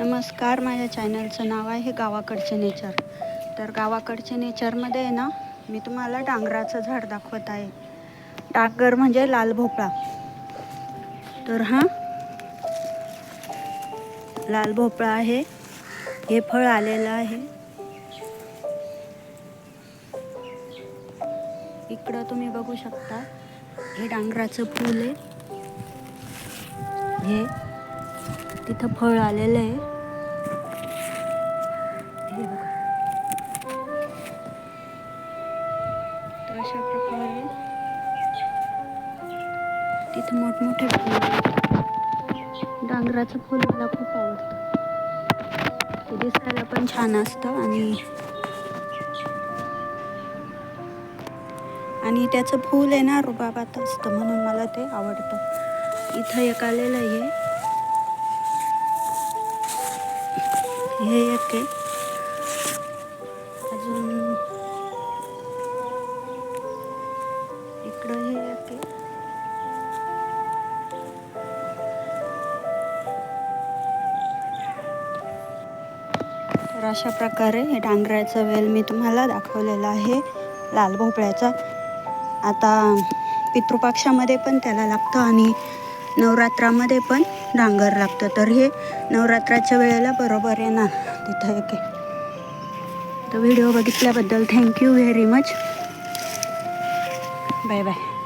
नमस्कार माझ्या चॅनलचं नाव आहे गावाकडचे नेचर. तर गावाकडचे नेचरमध्ये आहे ना मी तुम्हाला डांगराचं झाड दाखवत आहे. डांगर म्हणजे लाल भोपळा. तर हा लाल भोपळा आहे. हे फळ आलेलं आहे. इकडं तुम्ही बघू शकता हे डांगराचं फूल आहे. हे तिथं फळ आलेलं आहे. अशा प्रकारे तिथं मोठमोठे फुल डांगराचं फूल मला खूप आवडतं. ते दिसायला पण छान असतं आणि आणि त्याचं फूल आहे ना रुबाबात असतं म्हणून मला ते आवडतं. इथं एक आलेलं आहे. हे एक आहे. इकडं हे एक तर अशा प्रकारे हे डांगराचं वेल मी तुम्हाला दाखवलेलं आहे. लाल भोपळ्याचा. आता पितृपक्षामध्ये पण त्याला लागतं आणि नवरात्रामध्ये पण डांगर लागतं. तर हे नवरात्राच्या वेळेला बरोबर येणार. तिथं एक तर व्हिडिओ बघितल्याबद्दल थँक्यू व्हेरी मच. 拜拜。